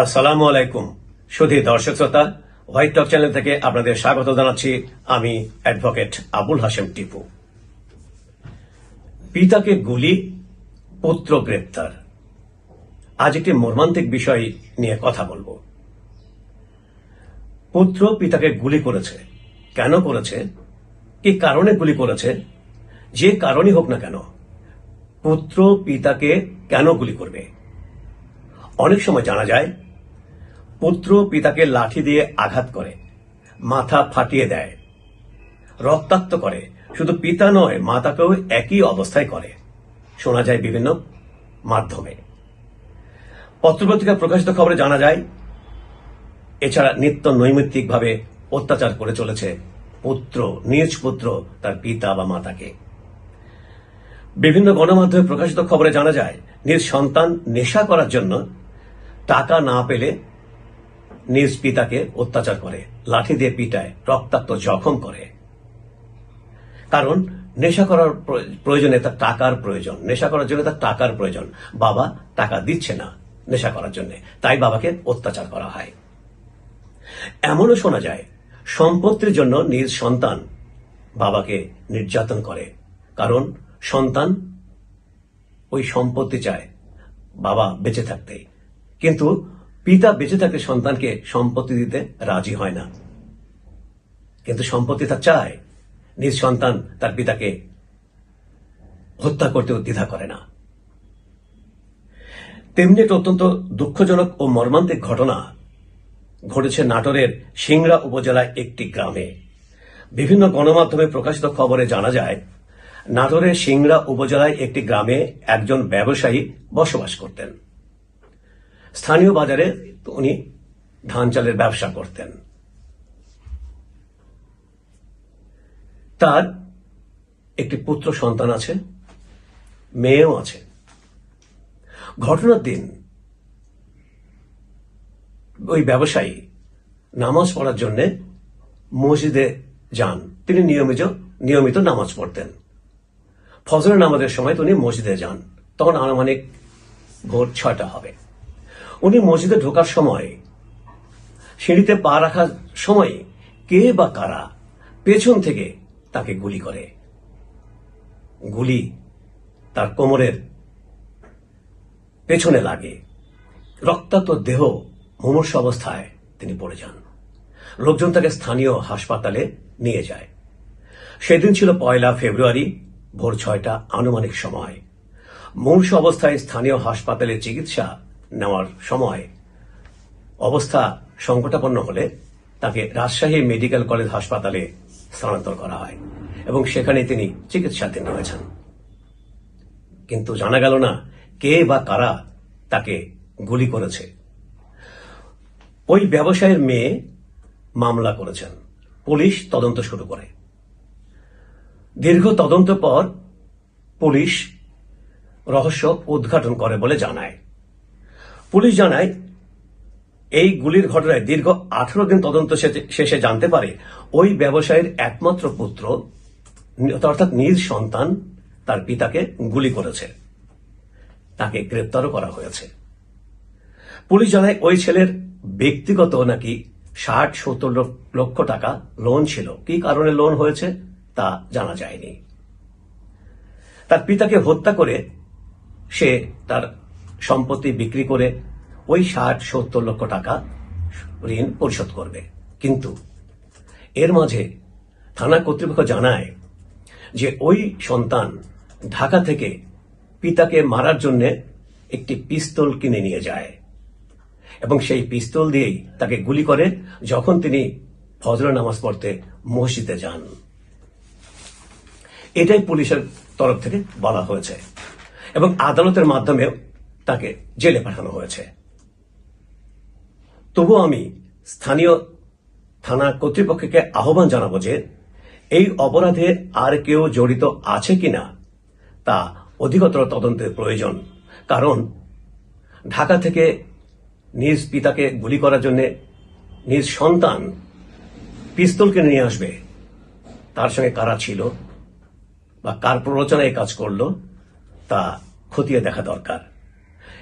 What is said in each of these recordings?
আসসালামু আলাইকুম, সুধী দর্শক শ্রোতা। হোয়াইট টক চ্যানেল থেকে আপনাদের স্বাগত জানাচ্ছি আমি অ্যাডভোকেট আবুল হাসেম টিপু। পিতাকে গুলি, পুত্র গ্রেপ্তার। আজ একটি মর্মান্তিক বিষয় নিয়ে কথা বলব। পুত্র পিতাকে গুলি করেছে। কেন করেছে? কি কারণে গুলি করেছে? যে কারণই হোক না কেন, পুত্র পিতাকে কেন গুলি করবে? অনেক সময় জানা যায় পুত্র পিতাকে লাঠি দিয়ে আঘাত করে, মাথা ফাটিয়ে দেয়, রক্তাক্ত করে। শুধু পিতা নয়, মাতাকেও একই অবস্থায় করে। শোনা যায় বিভিন্ন মাধ্যমে। পত্রপত্রিকা প্রকাশিত খবরে জানা যায়, এছাড়া নিত্য নৈমিত্তিকভাবে অত্যাচার করে চলেছে পুত্র, নিজ পুত্র, তার পিতা বা মাতাকে। বিভিন্ন গণমাধ্যমে প্রকাশিত খবরে জানা যায়, নিজ সন্তান নেশা করার জন্য টাকা না পেলে নিজ পিতাকে অত্যাচার করে, লাঠি দিয়ে পিটায়, রক্তাক্ত, জখম করে। কারণ নেশা করার প্রয়োজনে তার টাকার প্রয়োজন। নেশা করার জন্য তার টাকার প্রয়োজন। বাবা টাকা দিচ্ছে না নেশা করার জন্য। তাই বাবাকে অত্যাচার করা হয়। এমনও শোনা যায়, সম্পত্তির জন্য নিজ সন্তান বাবাকে নির্যাতন করে। কারণ সন্তান ওই সম্পত্তি চায় বাবা বেঁচে থাকতে। কিন্তু পিতা বেঁচে থাকতে সন্তানকে সম্পত্তি দিতে রাজি হয় না। কিন্তু সম্পত্তি তার চায় নিজ সন্তান তার পিতাকে হত্যা করতেও দ্বিধা করে না। তেমনি একটা অত্যন্ত দুঃখজনক ও মর্মান্তিক ঘটনা ঘটেছে নাটোরের সিংড়া উপজেলায় একটি গ্রামে। বিভিন্ন গণমাধ্যমে প্রকাশিত খবরে জানা যায়, নাটোরের সিংড়া উপজেলায় একটি গ্রামে একজন ব্যবসায়ী বসবাস করতেন। স্থানীয় বাজারে উনি ধান চালের ব্যবসা করতেন। তার একটি পুত্র সন্তান আছে, মেয়েও আছে। ঘটনার দিন ওই ব্যবসায়ী নামাজ পড়ার জন্য মসজিদে যান। তিনি নিয়মিত নিয়মিত নামাজ পড়তেন। ফজরের নামাজের সময় তিনি মসজিদে যান। তখন আনুমানিক ভোর ছয়টা হবে। উনি মসজিদে ঢোকার সময়, সিঁড়িতে পা রাখার সময় কে বা কারা পেছন থেকে তাকে গুলি করে। গুলি তার কোমরের পেছনে লাগে। রক্তাক্ত দেহ মুমূর্ষ অবস্থায় তিনি পড়ে যান। লোকজন তাকে স্থানীয় হাসপাতালে নিয়ে যায়। সেদিন ছিল পয়লা ফেব্রুয়ারি, ভোর ছয়টা আনুমানিক সময়। মুমূর্ষ অবস্থায় স্থানীয় হাসপাতালে চিকিৎসা নেওয়ার সময় অবস্থা সংকটাপন্ন হলে তাকে রাজশাহী মেডিকেল কলেজ হাসপাতালে স্থানান্তর করা হয় এবং সেখানে তিনি চিকিৎসাধীন রয়েছেন কিন্তু জানা গেল না কে বা কারা তাকে গুলি করেছে। ওই ব্যবসায়ের মেয়ে মামলা করেছেন। পুলিশ তদন্ত শুরু করে। দীর্ঘ তদন্ত পর পুলিশ রহস্য উদ্ঘাটন করে বলে জানায়। পুলিশ জানায়, এই গুলির ঘটনায় দীর্ঘ আঠারো দিন তদন্ত শেষে- জানতে পারে ওই ব্যবসায়ীর একমাত্র পুত্র, অর্থাৎ নিজ সন্তান, তার পিতাকে গুলি করেছে। তাকে গ্রেপ্তারও করা হয়েছে। পুলিশ জানায়, ওই ছেলের ব্যক্তিগত নাকি ষাট, সত্তর লক্ষ টাকা লোন ছিল। কি কারণে লোন হয়েছে তা জানা যায়নি। তার পিতাকে হত্যা করে সে তার সম্পত্তি বিক্রি করে ওই ষাট, সত্তর লক্ষ টাকা ঋণ পরিশোধ করবে। কিন্তু এর মাঝে থানা কর্তৃপক্ষ জানায় যে ওই সন্তান ঢাকা থেকে পিতাকে মারার জন্য একটি পিস্তল কিনে নিয়ে যায় এবং সেই পিস্তল দিয়েই তাকে গুলি করে যখন তিনি ফজর নামাজ পড়তে মসজিদে যান। এটাই পুলিশের তরফ থেকে বলা হয়েছে। এবং আদালতের মাধ্যমেও তাকে জেলে পাঠানো হয়েছে। তবু আমি স্থানীয় থানা কর্তৃপক্ষকে আহ্বান জানাব যে, এই অপরাধে আর কেউ জড়িত আছে কিনা তা অধিকতর তদন্তের প্রয়োজন। কারণ ঢাকা থেকে নিজ পিতাকে গুলি করার জন্য নিজ সন্তান পিস্তল কিনে নিয়ে আসবে, তার সঙ্গে কারা ছিল বা কার প্ররোচনায় কাজ করল তা খতিয়ে দেখা দরকার।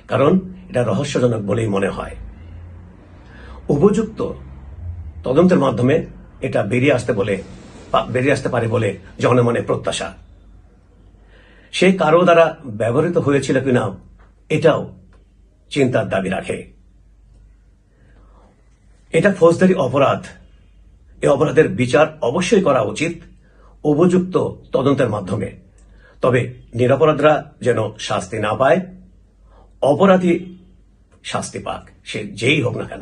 কারণ এটা রহস্যজনক বলেই মনে হয়। উপযুক্ত তদন্তের মাধ্যমে এটা বেরিয়ে আসতে বলে বেরিয়ে আসতে পারে বলে জনমনে প্রত্যাশা। সে কারও দ্বারা ব্যবহৃত হয়েছিল কিনা, এটাও চিন্তার দাবি রাখে। এটা ফৌজদারি অপরাধ। এ অপরাধের বিচার অবশ্যই করা উচিত উপযুক্ত তদন্তের মাধ্যমে। তবে নিরপরাধরা যেন শাস্তি না পায় অপরাধী শাস্তি পাক, সে যেই হোক না কেন।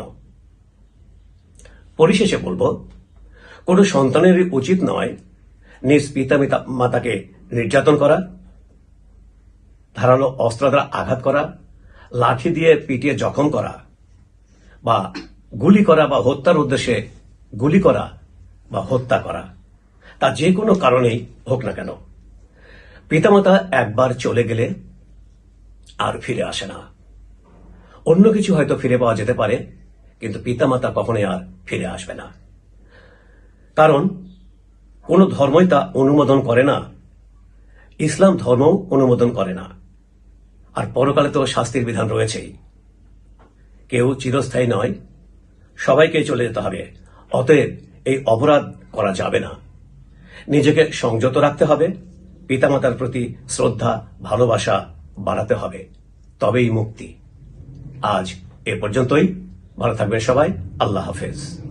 পরিশেষে বলব, কোনো সন্তানের উচিত নয় নিজ পিতা মিতা- মাতাকে নির্যাতন করা, ধারালো অস্ত্র দ্বারা আঘাত করা, লাঠি দিয়ে পিটিয়ে জখম করা, বা গুলি করা, বা হত্যার উদ্দেশ্যে গুলি করা, বা হত্যা করা। তা যে কোনো কারণেই হোক না কেন। পিতামাতা একবার চলে গেলে আর ফিরে আসে না। অন্য কিছু হয়তো ফিরে পাওয়া যেতে পারে, কিন্তু পিতামাতা কখনোই আর ফিরে আসবে না। কারণ কোন ধর্মই তা অনুমোদন করে না। ইসলাম ধর্মও অনুমোদন করে না। আর পরকালে তো শাস্তির বিধান রয়েছেই। কেউ চিরস্থায়ী নয়, সবাইকে চলে যেতে হবে। অতএব এই অপরাধ করা যাবে না। নিজেকে সংযত রাখতে হবে, পিতামাতার প্রতি শ্রদ্ধা, ভালোবাসা বাড়াতে হবে। তবেই মুক্তি। আজ এ পর্যন্তই। ভালো থাকবেন সবাই। আল্লাহ হাফেজ।